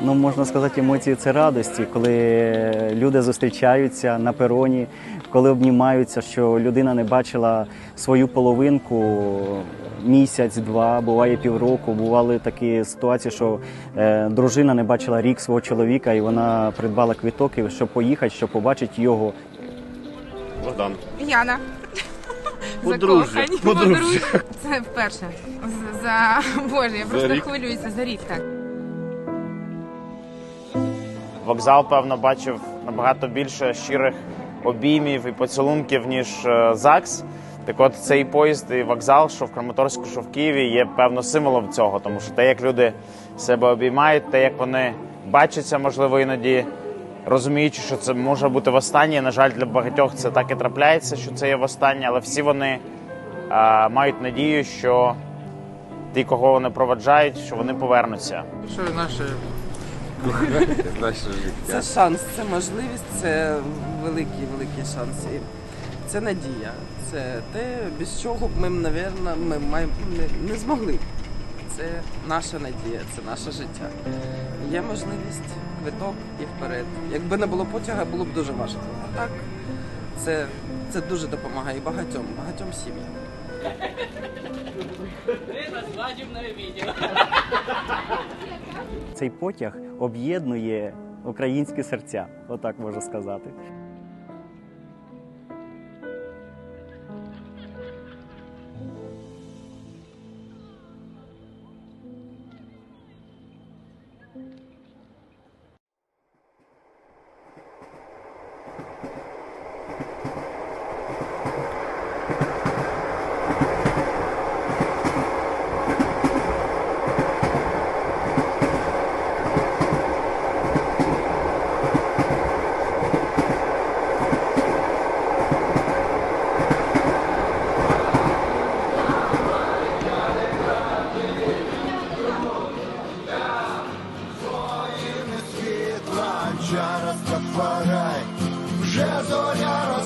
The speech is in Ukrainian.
Ну, можна сказати, емоції це радості, коли люди зустрічаються на пероні, коли обнімаються, що людина не бачила свою половинку місяць-два, буває півроку. Бували такі ситуації, що е, дружина не бачила рік свого чоловіка, і вона придбала квіток, і щоб поїхати, щоб побачити його. Богдан. Яна. Подружжя, подружжя. Це вперше. За Боже, я просто рік? хвилююся за рік так. Вокзал, певно, бачив набагато більше щирих обіймів і поцілунків, ніж е, ЗАГС. Так от цей поїзд і вокзал, що в Краматорську, що в Києві, є певно символом цього, тому що те, як люди себе обіймають, те, як вони бачаться, можливо, іноді розуміючи, що це може бути востаннє. На жаль, для багатьох це так і трапляється, що це є востаннє, але всі вони е, мають надію, що ті, кого вони проваджають, що вони повернуться. Що наше наше життя. Це шанс, це можливість, це великий, великий шанс. І це надія. Це те, без чого б ми, напевно, ми маємо не, не змогли. Це наша надія, це наше життя. Є можливість, квиток і вперед. Якби не було потяга, було б дуже важко. А так, це, це дуже допомагає багатьом, багатьом сім'ям. Цей потяг об'єднує українські серця, отак можу сказати. Час пора, вже зоря